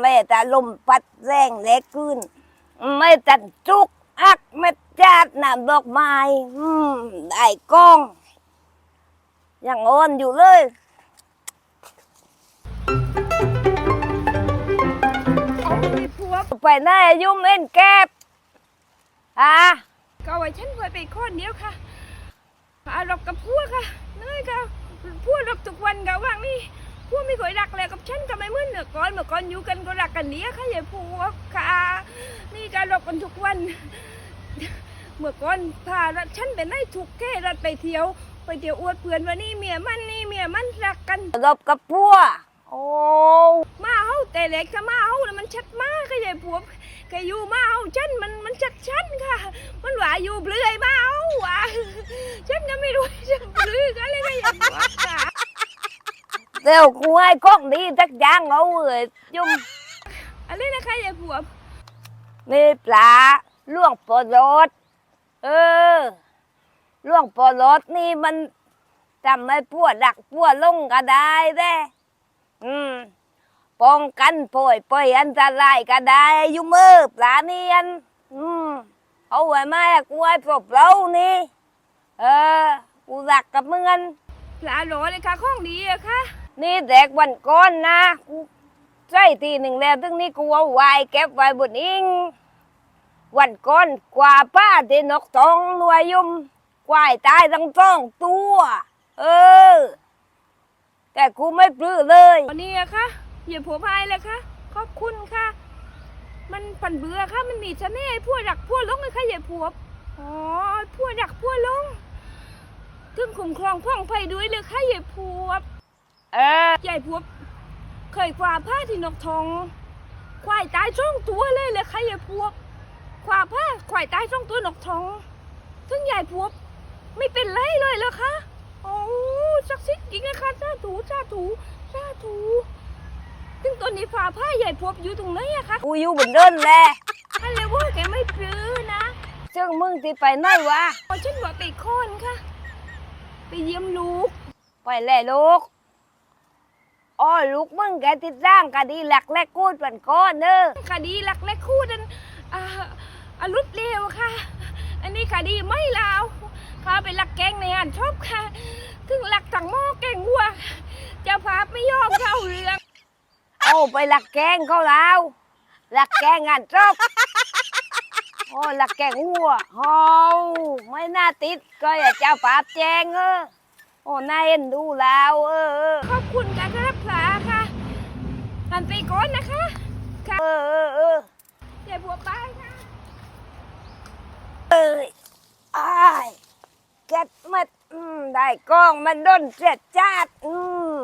ไม่แต่ลมพัดแรงแรงขึ้นไม่ตันจุกอักเม็ดจาดน้ำดอกไม้อืมได้กล้อง ยังอ่อนอยู่เลยไอ้พวกไปหนอายุเม่นแก็บฮะก็ไว้ฉันไว้ไปคนเดียวค่ะอารมณ์กับพวกค่ะเนื่อยค่ะพวกรักทุกวันกับว่างนี่ พวกไม่เคยรักเลยกับฉันก็ไม่เหมือนเมื่อก่อนเมื่อก่อนอยู่กันก็รักกันเนี้ยค่ะยายพวกค่ะนี่การรักกันทุกวัน เมื่อก่อนพาฉันไปไหนทุกแค่รัดไปเที่ยว ไปเที่ยวอวดเพื่อนว่านี่เมียมันนี่เมียมันรักกันรบกับพัวโอ้มาเฮาแต่เล็กถ้ามาเฮาแล้วมันชัดมากก็ยายพวกแกอยู่มาเฮาฉันมันมันชัดชันค่ะ มันว่าอยู่เปลือยมาเฮาว่ะฉันก็ไม่รู้จะเปลือยกันเลยก็ยายพวกค่ะ เดี๋ยวกูให้กล้องดีสักอย่างเอาเลยยุ่มอะไรนะคะยายพวกมีปลาล่วงปอรดเออล่วงปอรดนี่มันทำให้พวดักพวลงก็ได้เด้อืมป้องกันป่วยป่วยอันตรายก็ได้อยุมือปลาเนียนอืมเอาไว้ไหมกูให้ปลบเรานี่เออกูรักกับมึงอัน ปลาโหลเลยค่ะของดีอะค่ะ นี่แดกวันก้อนนะกูใช่ทีหนึ่งแล้วถึงนี้กูเอาไว้เก็บไว้บนอิง วันก้อนกว่าป้าที่นกทองรวยยุ่มควายตายทั้งสองตัว เออ แต่กูไม่ปลื้อเลยวันนี้อะค่ะยายพวกพายเลยค่ะขอบคุณค่ะ มันผันเบื่อค่ะมันมีเสน่ห์พวกดักพวกลงเลยค่ะยายพวกอ๋อพวกดักพวกลง ถึงคุ้มครองพ่องไฟด้วยเลยค่ะยายพวกเออใหญ่พวกเคยกว่าผ้าที่นกทองควายตายช่องตัวเลยเลยค่ะใหญ่พวกกว่าผ้าควายตายช่องตัวนกทองถึงใหญ่พวกไม่เป็นไรเลยเหรอคะโอ้ศักดิ์สิทธิ์จริงนะคะสาธุสาธุสาธุถึงตอนนี้ฝ่าผ้าใหญ่พวกอยู่ตรงไหนอะคะกูอยู่บนเดินแหละท่านเลยว่าแกไม่ปลื้อนะซึ่งมึงที่ไปไหนวะพอฉันว่าไปโค่นค่ะไป เยี่ยมลูก ไปแล่ลูกอ้อลูกมึงแกติดร่างคดีหลักและกูดวันก้อนเนอะคดีหลักและคู่นั้นอ่าอารุดเร็วค่ะ อันนี้คดีไม่ลาวค่ะเป็นหลักแกงในงานชอบค่ะ ถึงหลักถังหม้อแกงวัวเจ้าภาพไม่ยอมเข้าเรื่อง เอาไปหลักแกงเขาแล้ว หลักแกงงานจบโอ้หลักแกงหัวเฮาไม่น่าติดก็อย่าเจ้าปราบแจงเออโอ้น่าเอ็นดูแล้วเออเออขอบคุณการรับผลาค่ะกันไปก่อนนะคะค่ะเออเออเอออย่าบัวไปค่ะเอ้ยอ้ายแกดมัดอืมได้กล้องมันด้นเสียดจาดอืม